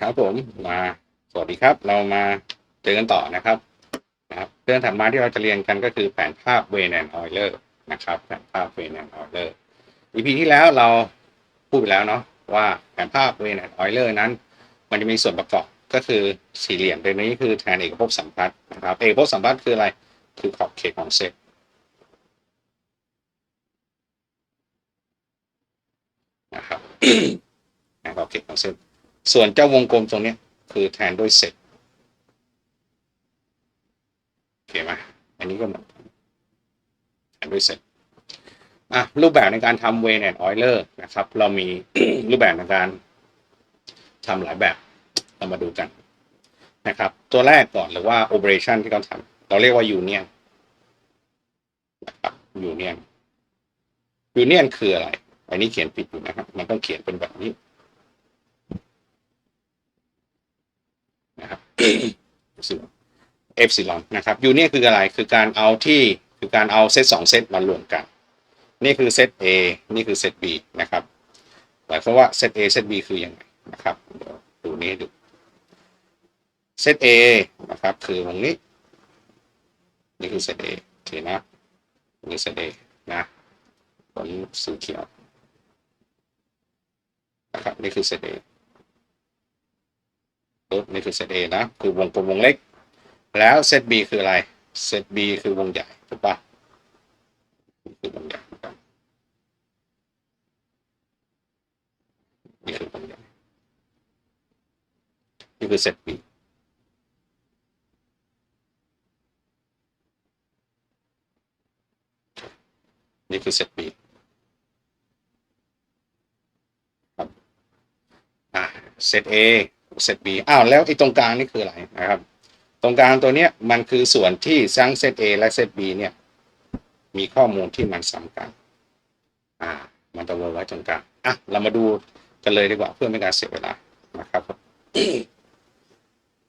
ครับผมมาสวัสดีครับ เรามาเจอกันต่อนะครับนะครับเรื่องถัดมาที่เราจะเรียนกันก็คือแผนภาพเวนแอนออยเลอร์นะครับ แผนภาพเวนแอนออยเลอร์ EP ที่แล้วเราพูดไปแล้วเนาะว่าแผนภาพเวนแอนออยเลอร์นั้น มันจะมีส่วนประกอบก็คือสี่เหลี่ยมตัวนี้คือแทนเอกภพสัมพัทธ์นะครับเอกภพสัมพัทธ์คืออะไรคือขอบเขตของเซตนะครับขอบเขตของเซต ส่วนเจ้าวงกลมตรงนี้คือแทนด้วยเซตโอเคไหมอันนี้ก็เหมือนแทนด้วยเซตอะรูปแบบในการทำเวนแอนออยเลอร์นะครับ เรามีรูปแบบในการทำหลายแบบเรามาดูกันนะครับ ตัวแรกก่อนหรือว่า operation ที่เขาทำเราเรียกว่า union นะครับ union union คืออะไร อันนี้เขียนผิดอยู่นะครับ มันต้องเขียนเป็นแบบนี้ นะครับ เอฟซิลอนนะครับยูเนี่ยคืออะไรคือการเอาที่คือการเอาเซตสองเซตมารวมกัน นี่คือเซต A นี่คือเซต B นะครับหมายความว่าเซต A เซต B คือยังไงนะครับเดี๋ยวดูนี้ดูเซต A นะครับคือตรงนี้ นี่คือเซต A โอเคนะนี่เซต A นะผลสีเขียวนะครับนี่คือเซต A ปุ๊บนี่คือเซต A นะ คือวงกลมวงเล็ก แล้วเซต B คืออะไร เซต B คือวงใหญ่ถูกปะคือวงใหญ่นะครับนี่คือวงใหญ่นี่คือเซต B นี่คือเซต B ครับอ่าเซต A เซต B อ้าวแล้วไอ้ตรงกลางนี่คืออะไรนะครับ ตรงกลางตัวเนี้ยมันคือส่วนที่ทั้งเซต A และเซต B เนี่ยมีข้อมูลที่มันซ้ำกัน อ่า มันจะวงไว้ตรงกลางอะเรามาดูกันเลยดีกว่าเพื่อไม่การเสียเวลานะครับ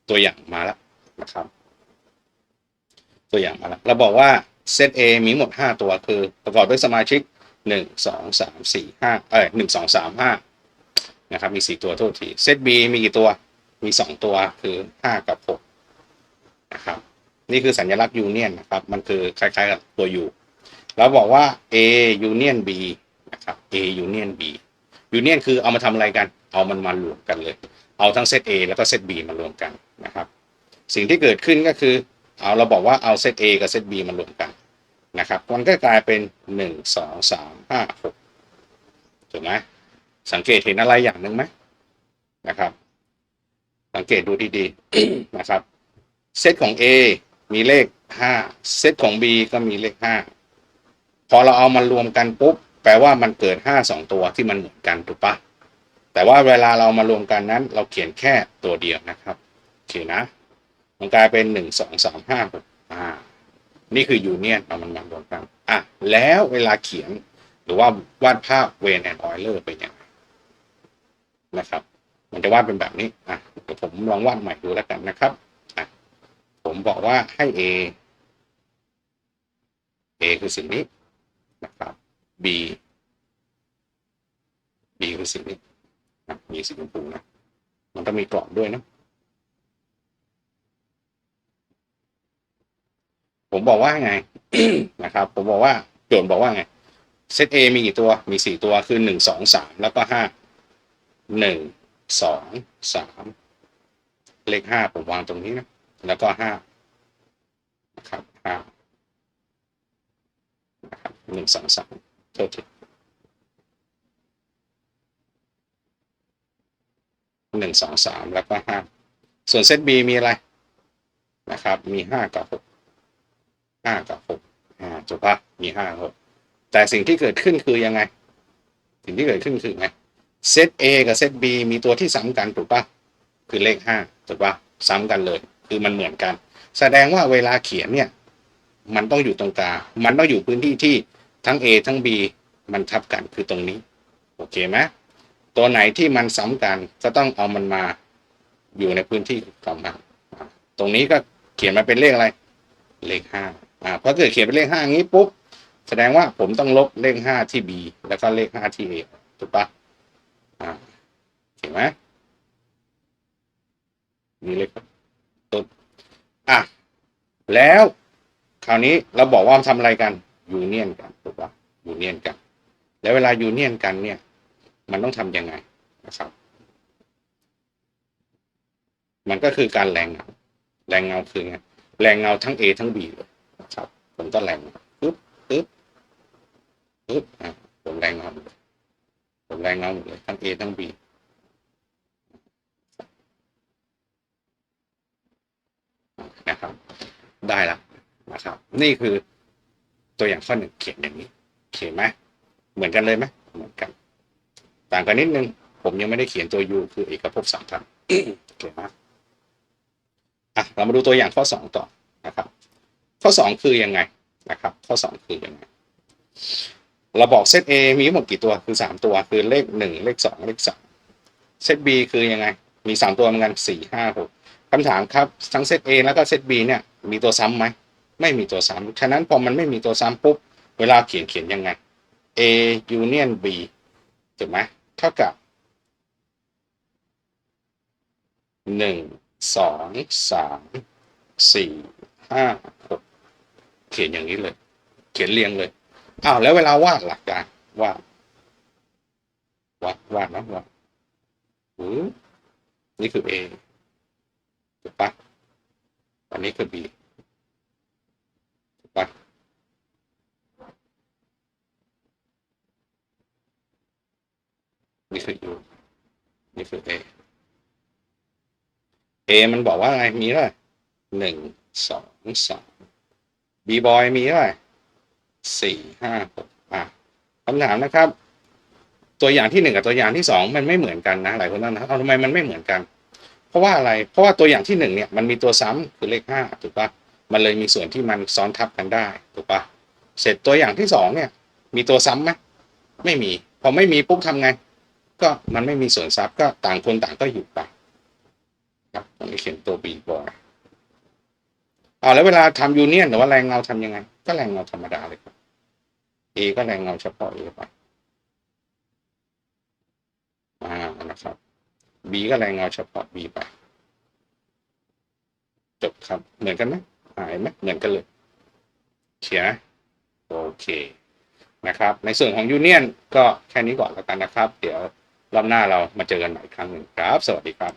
ตัวอย่างมาแล้วนะครับ ตัวอย่างมาแล้วเราบอกว่าเซต A มีหมด 5 ตัวคือ ประกอบด้วยสมาชิก 1 2 3 4 5เอ้ย1 2 3 5 นะครับ มี4ตัวโทษทีเซต B มีกี่ตัวมี2ตัวคือ5กับ6นะครับ นี่คือสัญลักษณ์ยูเนียนนะครับ มันคือคล้ายๆกับตัว U เราบอกว่า A union B นะครับ A union B union คือเอามาทำอะไรกัน เอามันมารวมกันเลย เอาทั้งเซต A แล้วก็เซต B มารวมกันนะครับ สิ่งที่เกิดขึ้นก็คือ เอาเราบอกว่าเอาเซต A กับเซต B มารวมกันนะครับ มันก็กลายเป็น 1 2 3 5 6ถูกไหม สังเกตเห็นอะไรอย่างหนึ่งไหมนะครับ สังเกตดูดีๆนะครับ เซตของ A มีเลข5เซตของ B ก็มีเลข5พอเราเอามารวมกันปุ๊บแปลว่ามันเกิด5 2ตัวที่มันเหมือนกันถูกปะแต่ว่าเวลาเรามารวมกันนั้น เราเขียนแค่ตัวเดียวนะครับโอเคนะ มันกลายเป็น1 2 3 5 6อ่านี่คือยูเนียนเอามันมารวมกันอะแล้วเวลาเขียนหรือว่าวาดภาพเวนแอนออยเลอร์เป็นยัง นะครับ มันจะวาดเป็นแบบนี้อะเดี๋ยวผมลองวาดใหม่ดูแล้วกันนะครับอะผมบอกว่าให้ A A คือสิ่งนี้นะครับ B B คือสิ่งนี้นะมีสีชมพูนะ มันต้องมีกรอบด้วยนะ ผมบอกว่าไงนะครับ ผมบอกว่าโจทย์บอกว่าไงเซต A มีกี่ตัว มีสี่ตัว คือหนึ่งสองสามแล้วก็ห้า หนึ่งสองสามเลขห้าผมวางตรงนี้นะ แล้วก็ห้านะครับห้าหนึ่งสองสามโทษทีหนึ่งสองสามแล้วก็ห้าส่วนเซต B มีอะไรนะครับ มีห้ากับหกห้ากับหกอ่าถูกปะมีห้าหกแต่สิ่งที่เกิดขึ้นคือยังไง สิ่งที่เกิดขึ้นคือไง เซต A กับเซต B มีตัวที่ซ้ำกันถูกปะคือเลขห้าถูกปะซ้ำกันเลย คือมันเหมือนกัน แสดงว่าเวลาเขียนเนี่ย มันต้องอยู่ตรงกลางมันต้องอยู่พื้นที่ที่ทั้ง A ทั้ง B มันทับกันคือตรงนี้ โอเคไหมตัวไหนที่มันซ้ำกันก็ต้องเอามันมาอยู่ในพื้นที่ของมันตรงนี้ก็เขียนมาเป็นเลขอะไร เลขห้าอ่าพอเกิดเขียนเป็นเลขห้าอย่างนี้ปุ๊บแสดงว่าผมต้องลบเลขห้าที่ B แล้วก็เลขห้าที่ A ถูกปะอ่าเห็นไหม นี่เลยครับตุ๊ดอะแล้วคราวนี้เราบอกว่าทำอะไรกันยูเนียนกันถูกปะยูเนียนกัน แล้วเวลายูเนียนกันเนี่ย มันต้องทำยังไงนะครับ มันก็คือการแรงเงาแรงเงาคือไงแรงเงาทั้ง A ทั้ง B เลยนะครับผมก็แรงปึ๊บปึ๊บปึ๊บอะผมแรงเงาผมแรงเงาหมดเลยทั้ง A ทั้ง B นะครับ ได้แล้วนะครับ นี่คือตัวอย่างข้อหนึ่งเขียนอย่างนี้เขียนไหมเหมือนกันเลยไหมเหมือนกัน ต่างกันนิดนึง ผมยังไม่ได้เขียนตัว U คือเอกภพสามพันโอเคไหมอะเรามาดูตัวอย่างข้อสองต่อนะครับ ข้อสองคือยังไงนะครับ ข้อสองคือยังไงเราบอกเซต A มีทั้งหมดกี่ตัวคือสามตัวคือเลขหนึ่งเลขสองเลขสามเซต B คือยังไง มีสามตัวเหมือนกันสี่ห้าหก คำถามครับทั้งเซต A แล้วก็เซต B เนี่ยมีตัวซ้ำไหมไม่มีตัวซ้ำฉะนั้นพอมันไม่มีตัวซ้ำปุ๊บเวลาเขียนเขียนยังไง A union B ถูกไหมเท่ากับหนึ่งสองสามสี่ห้าหกเขียนอย่างนี้เลย เขียนเรียงเลยอ้าวแล้วเวลาวาดหลักการวาดวาดวาดนะวาดอืมนี่คือ A ถูกปะอันนี้คือ B ถูกปะนี่คือ U นี่คือ A A มันบอกว่าไงมีเท่าไหร่หนึ่งสองสาม B boy มีเท่าไหร่สี่ห้าหกอะคำถามนะครับ ตัวอย่างที่หนึ่งกับตัวอย่างที่สองมันไม่เหมือนกันนะหลายคนตั้งนะเอาทำไมมันไม่เหมือนกัน ราะว่าอะไร เพราะว่าตัวอย่างที่หนึ่งเนี่ยมันมีตัวซ้ำคือเลขห้าถูกปะมันเลยมีส่วนที่มันซ้อนทับกันได้ถูกปะเสร็จตัวอย่างที่สองเนี่ย มีตัวซ้ำไหมไม่มี พอไม่มีปุ๊บทำไง ก็มันไม่มีส่วนซับก็ต่างคนต่างก็อยู่ไปครับตรงนี้เขียนตัว B boy เอาแล้วเวลาทำยูเนียนหรือว่าแรงเงาทำยังไง ก็แรงเงาธรรมดาเลยครับ A ก็แรงเงาเฉพาะ A ไปอ่านะครับ B ก็แรงเงาเฉพาะ B ไป จบครับ เหมือนกันไหมหายไหมเหมือนกันเลยเขียนนะโอเคนะครับ ในส่วนของยูเนียนก็แค่นี้ก่อนแล้วกันนะครับ เดี๋ยวรอบหน้าเรามาเจอกันใหม่อีกครั้งหนึ่งครับ สวัสดีครับ